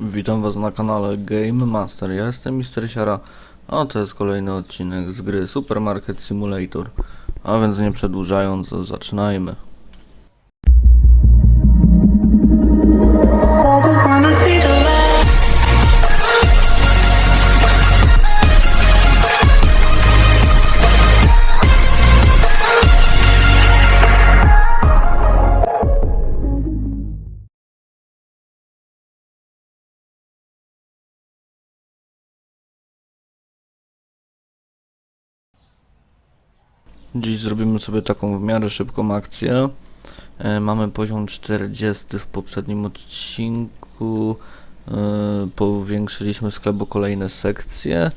Witam was na kanale Game Master. Ja jestem Mister Siara, a to jest kolejny odcinek z gry Supermarket Simulator. A więc nie przedłużając, zaczynajmy. Dziś zrobimy sobie taką w miarę szybką akcję. E, mamy poziom 40 w poprzednim odcinku. E, powiększyliśmy sklep o kolejne sekcje.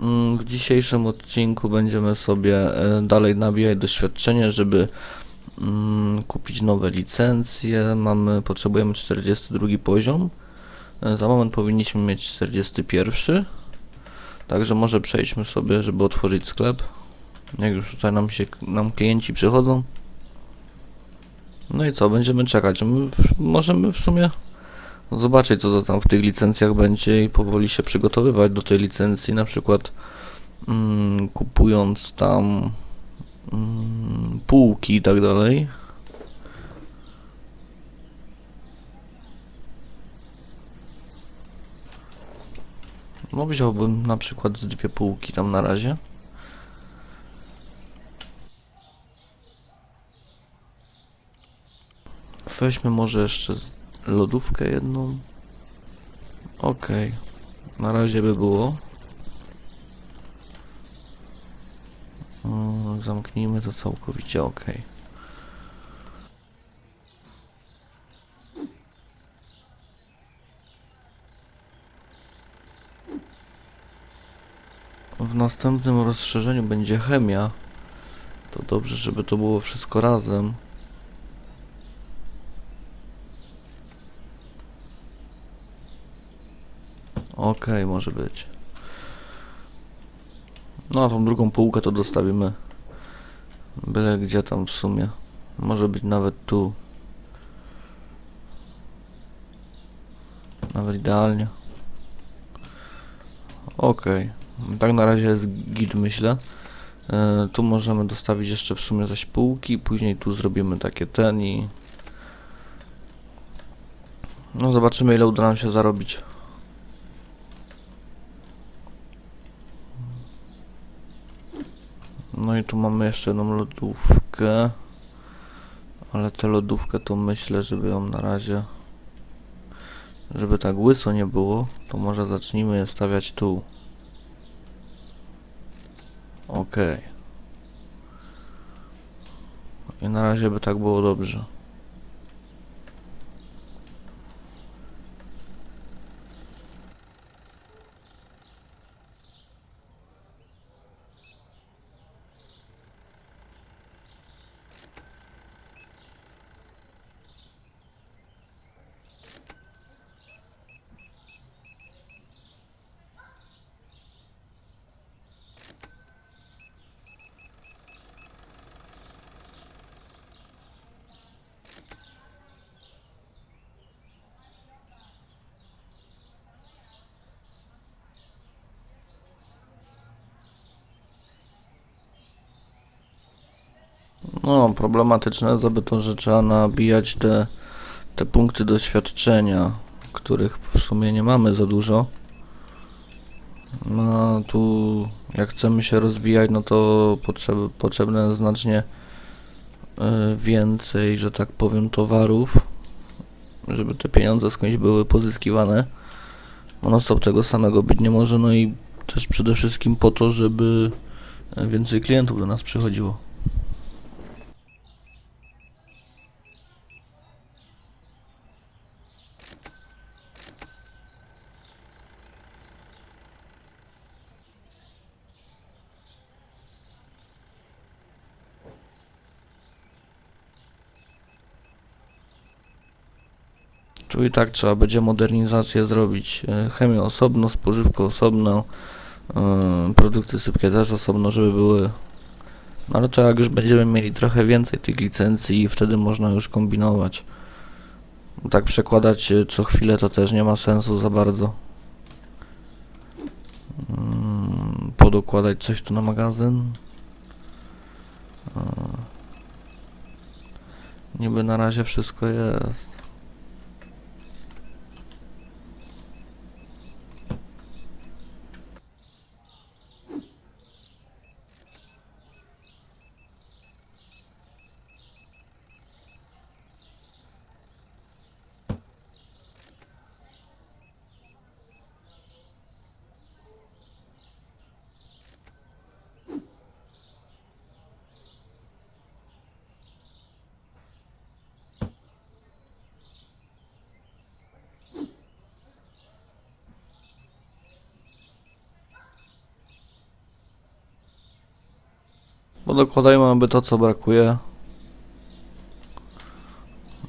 Mm, W dzisiejszym odcinku będziemy sobie e, dalej nabijać doświadczenie, żeby mm, kupić nowe licencje. Mamy, potrzebujemy 42 poziom. Za moment powinniśmy mieć 41. Także może przejdźmy sobie, żeby otworzyć sklep. Jak już tutaj nam się nam klienci przychodzą. No i co, będziemy czekać. My w, możemy w sumie zobaczyć, co to tam w tych licencjach będzie i powoli się przygotowywać do tej licencji, na przykład mm, kupując tam mm, półki i tak dalej. No wziąłbym na przykład z dwie półki tam na razie. Weźmy może jeszcze lodówkę jedną. Okej. Na razie by było. Mm, Zamknijmy to całkowicie, okej. W następnym rozszerzeniu będzie chemia. To dobrze, żeby to było wszystko razem. Okej, może być. No a tą drugą półkę to dostawimy byle gdzie tam w sumie. Może być nawet tu. Nawet idealnie. Okej. Tak na razie jest git myślę. E, tu możemy dostawić jeszcze w sumie zaś półki, później tu zrobimy takie ten i... No zobaczymy ile uda nam się zarobić. No i tu mamy jeszcze jedną lodówkę. Ale tę lodówkę to myślę, żeby ją na razie... Żeby tak łyso nie było, to może zacznijmy je stawiać tu. Okej. I na razie by tak było dobrze. No, problematyczne żeby to, że trzeba nabijać te, te punkty doświadczenia, których w sumie nie mamy za dużo. No, tu jak chcemy się rozwijać, no to potrzeb, potrzebne znacznie y, więcej, że tak powiem, towarów, żeby te pieniądze skądś były pozyskiwane. Non stop tego samego być nie może, no i też przede wszystkim po to, żeby y, więcej klientów do nas przychodziło. Tu i tak trzeba będzie modernizację zrobić. E, Chemię osobno, spożywkę osobno, e, produkty sypkie też osobno, żeby były. No ale to jak już będziemy mieli trochę więcej tych licencji i wtedy można już kombinować. Tak przekładać y, co chwilę to też nie ma sensu za bardzo. Mm, Podokładać coś tu na magazyn. Niby na razie wszystko jest. Bo dokładajmy aby to co brakuje.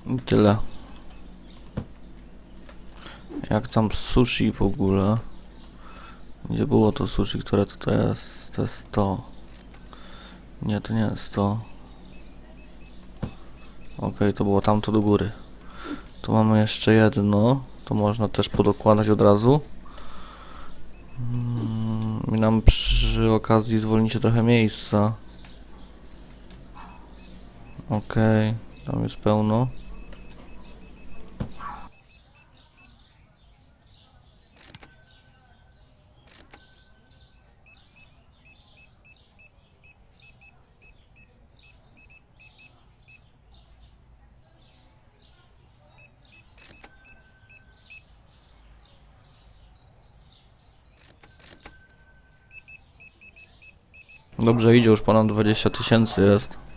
I tyle. Jak tam sushi w ogóle? Gdzie było to sushi, które tutaj jest? To jest to. Nie, to nie jest to. Okej, to było tamto do góry. Tu mamy jeszcze jedno. To można też podokładać od razu. Mm, I nam przy okazji zwolnicie trochę miejsca. Okej, tam jest pełno. Dobrze idzie, już ponad 20 tysięcy jest.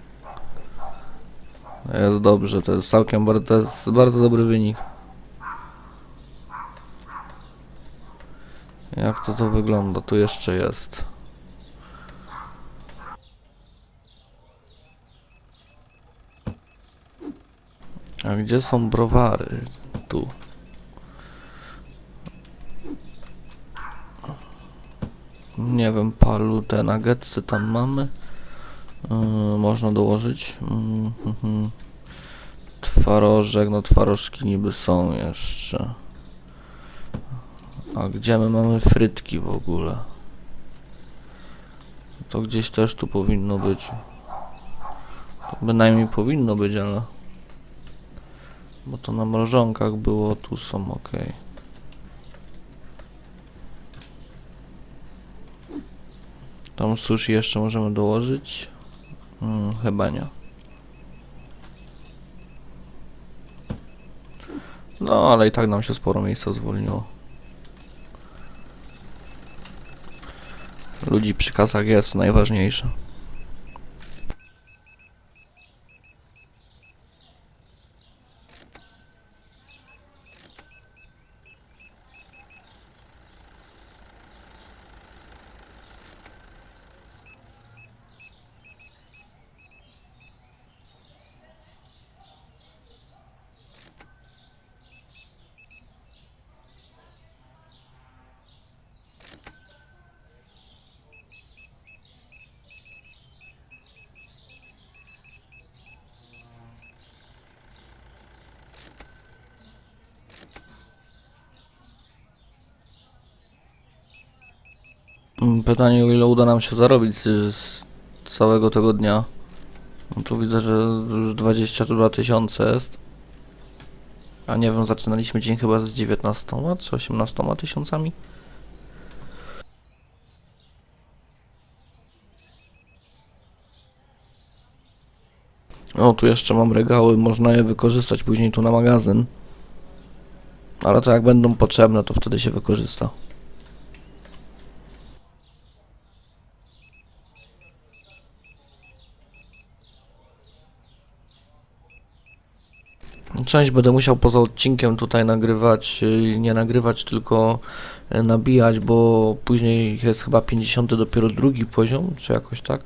Jest dobrze, to jest całkiem bardzo, to jest bardzo dobry wynik. Jak to to wygląda? Tu jeszcze jest. A gdzie są browary? Tu. Nie wiem, palu te nuggetsy tam mamy. Yy, można dołożyć. Mm, mhm. Twarożek, no twarożki niby są jeszcze. A gdzie my mamy frytki w ogóle? To gdzieś też tu powinno być. To bynajmniej powinno być, ale... Bo to na mrożonkach było, tu są ok. Tam sushi jeszcze możemy dołożyć? Mm, chyba nie. No, ale i tak nam się sporo miejsca zwolniło. Ludzi przy kasach jest najważniejsze. Pytanie, o ile uda nam się zarobić z, całego tego dnia. No tu widzę, że już 22 tysiące jest. A nie wiem, zaczynaliśmy dzień chyba z 19 czy 18 tysiącami. O, tu jeszcze mam regały, można je wykorzystać później tu na magazyn. Ale to jak będą potrzebne, to wtedy się wykorzysta. Część będę musiał poza odcinkiem tutaj nagrywać, y, nie nagrywać, tylko y, nabijać, bo później jest chyba 50 dopiero drugi poziom, czy jakoś tak.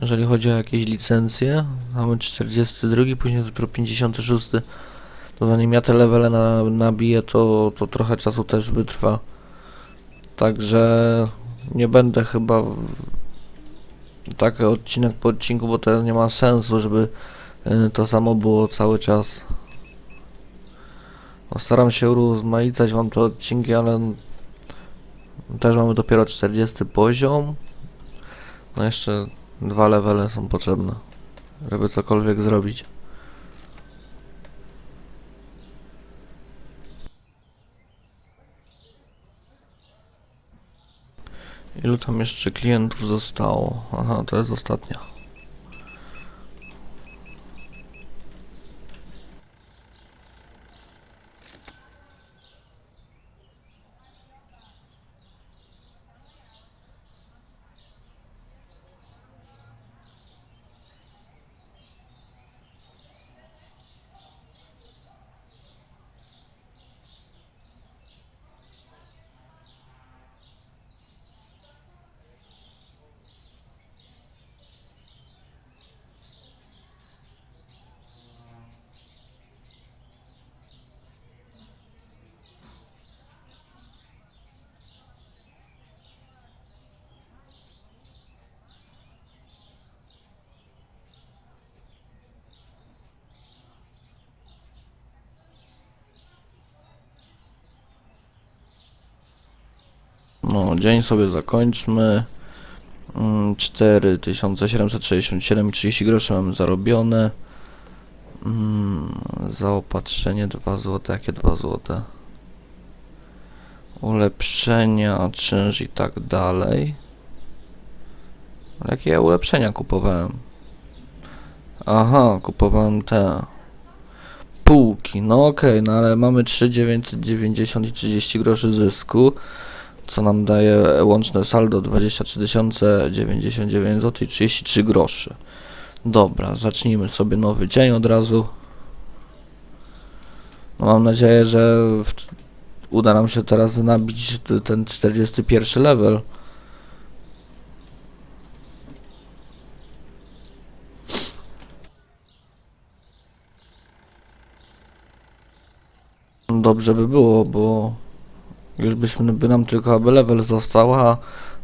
Jeżeli chodzi o jakieś licencje, mamy 42, później dopiero 56. To zanim ja te levele na, nabiję, to, to trochę czasu też wytrwa. Także nie będę chyba w... tak odcinek po odcinku, bo to nie ma sensu, żeby y, to samo było cały czas. Postaram się urozmaicać wam te odcinki, ale też mamy dopiero 40 poziom. No jeszcze dwa levele są potrzebne, żeby cokolwiek zrobić. Ilu tam jeszcze klientów zostało? Aha, to jest ostatnia. No, dzień sobie zakończmy. Mm, 4767 i 30 groszy mamy zarobione. Mm, Zaopatrzenie 2 zł. Jakie 2 zł? Ulepszenia, czynsz i tak dalej. Ale Jakie ja ulepszenia kupowałem? Aha, kupowałem te półki. No okej, no ale mamy 3,990 i 30 groszy zysku co nam daje łączne saldo 23 099 zł i 33 groszy. Dobra, zacznijmy sobie nowy dzień od razu. No mam nadzieję, że w, uda nam się teraz nabić ten 41 level. Dobrze by było, bo już byśmy, by nam tylko aby level został, a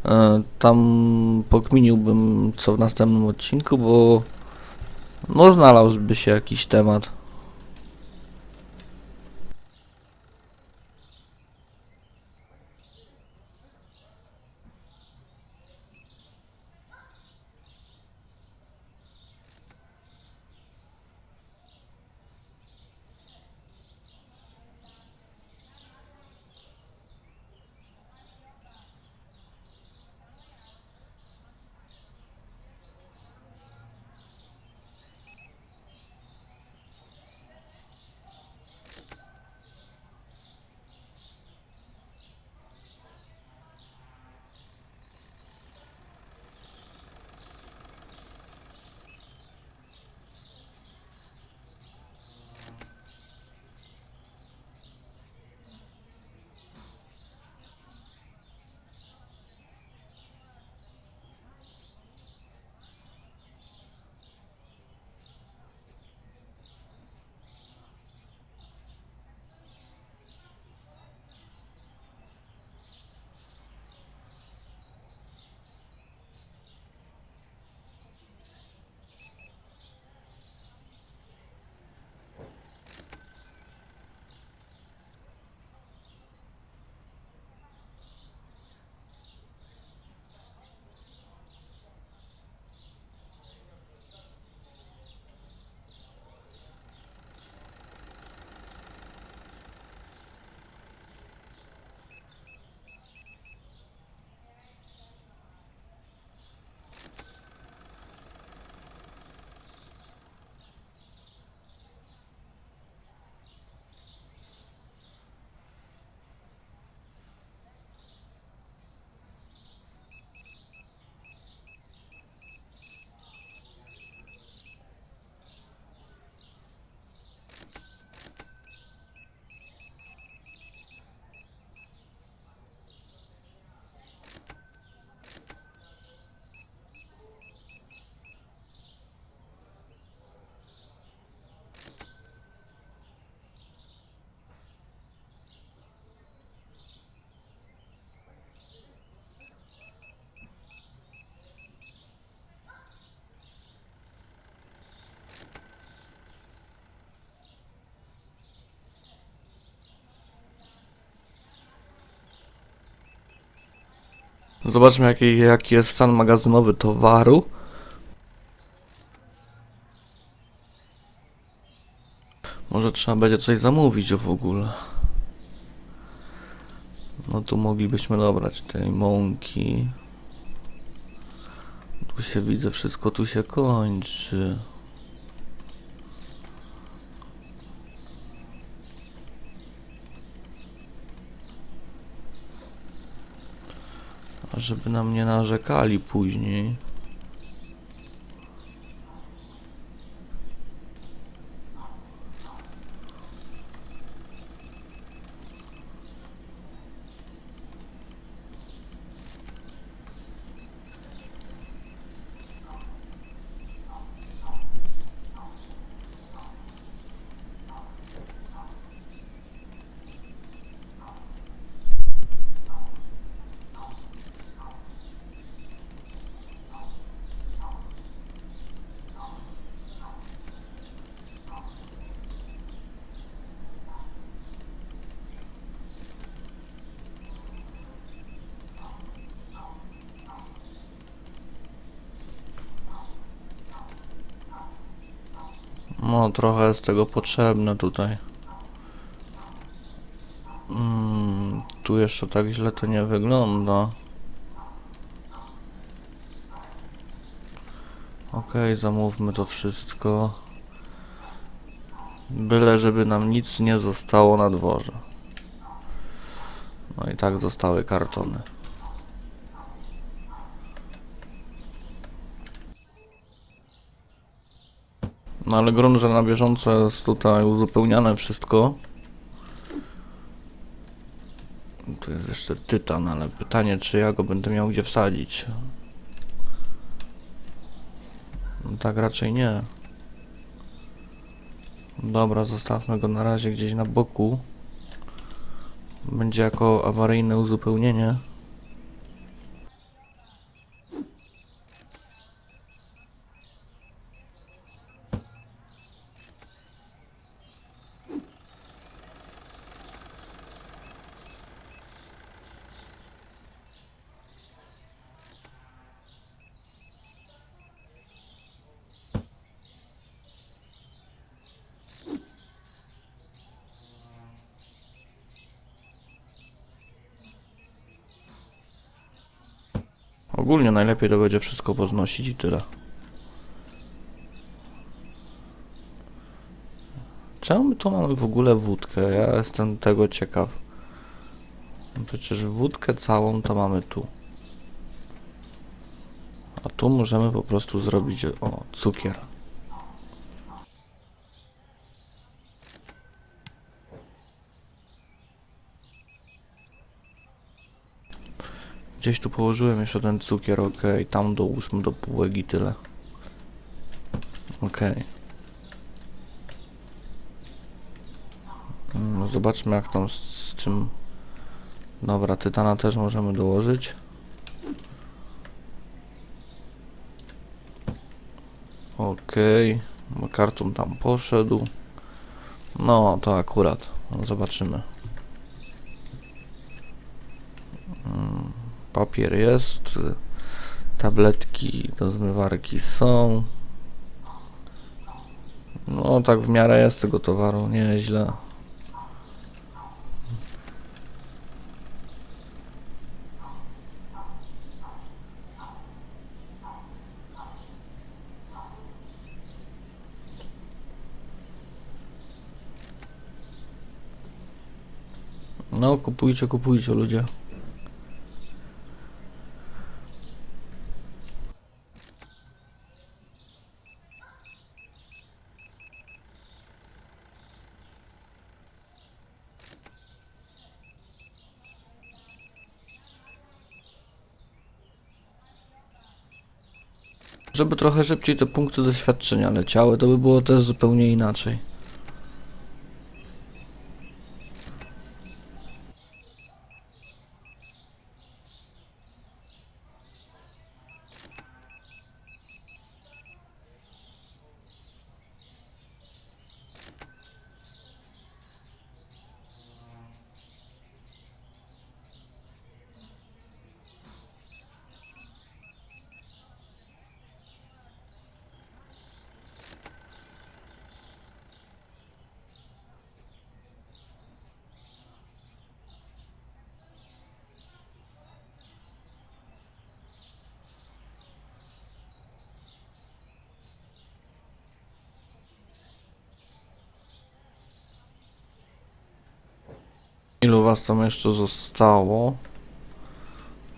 e, tam pokminiłbym co w następnym odcinku, bo no znalazłby się jakiś temat. Zobaczmy jaki, jaki jest stan magazynowy towaru. Może trzeba będzie coś zamówić w ogóle. No tu moglibyśmy dobrać tej mąki. Tu się widzę, wszystko tu się kończy. Żeby nam nie narzekali później. No, trochę jest tego potrzebne tutaj. Mm, tu jeszcze tak źle to nie wygląda. Okej, zamówmy to wszystko. Byle, żeby nam nic nie zostało na dworze. No i tak zostały kartony. No ale grunt, że na bieżąco jest tutaj uzupełniane wszystko. Tu jest jeszcze tytan, ale pytanie, czy ja go będę miał gdzie wsadzić. No tak raczej nie. Dobra, zostawmy go na razie gdzieś na boku. Będzie jako awaryjne uzupełnienie. Ogólnie najlepiej to będzie wszystko poznosić i tyle. Czemu my tu mamy w ogóle wódkę? Ja jestem tego ciekaw. No Przecież wódkę całą to mamy tu. A tu możemy po prostu zrobić, o, cukier. Gdzieś tu położyłem jeszcze ten cukier, ok. Tam dołóżmy do półek i tyle. Ok. No zobaczmy jak tam z, z tym... Dobra, tytana też możemy dołożyć. Okej, okay. karton tam poszedł. No, to akurat. Zobaczymy. Papier jest. Tabletki do zmywarki są. No, tak w miarę jest tego towaru, nieźle. No, kupujcie, kupujcie ludzie. Żeby trochę szybciej te punkty doświadczenia leciały, to by było też zupełnie inaczej. Ilu was tam jeszcze zostało?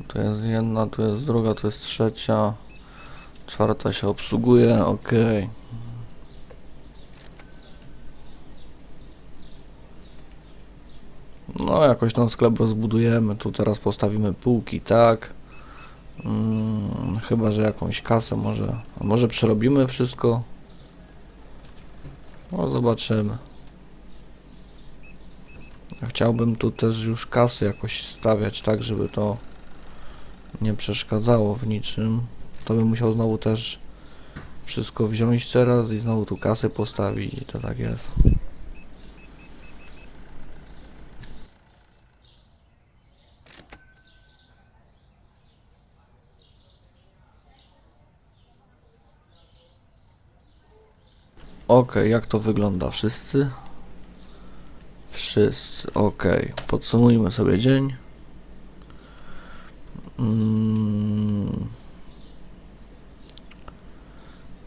To jest jedna, tu jest druga, tu jest trzecia. Czwarta się obsługuje, okej. No, jakoś ten sklep rozbudujemy. Tu teraz postawimy półki, tak. Mm, chyba, że jakąś kasę może. A może przerobimy wszystko? No, zobaczymy. Ja chciałbym tu też już kasy jakoś stawiać, tak, żeby to nie przeszkadzało w niczym. To bym musiał znowu też wszystko wziąć teraz i znowu tu kasy postawić i to tak jest. Okej, jak to wygląda? Wszyscy? Wszyscy, okej. Podsumujmy sobie dzień. Mm.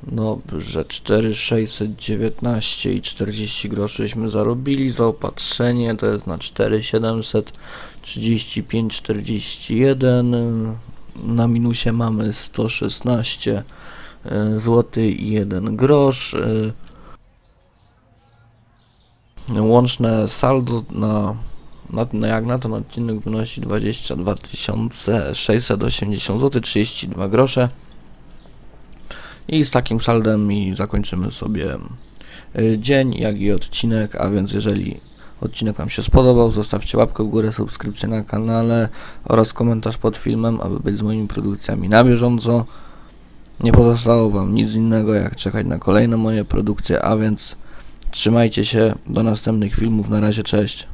Dobrze, 4619 i 40 groszy zarobili. Zaopatrzenie to jest na 4735,41. Na minusie mamy 116 zł i 1 grosz. Łączne saldo na, na, na jak na ten odcinek wynosi 22 680 zł 32 grosze. I z takim saldem i zakończymy sobie y, dzień, jak i odcinek, a więc jeżeli odcinek Wam się spodobał, zostawcie łapkę w górę, subskrypcję na kanale oraz komentarz pod filmem, aby być z moimi produkcjami na bieżąco. Nie pozostało Wam nic innego, jak czekać na kolejne moje produkcje, a więc trzymajcie się, do następnych filmów, na razie, cześć.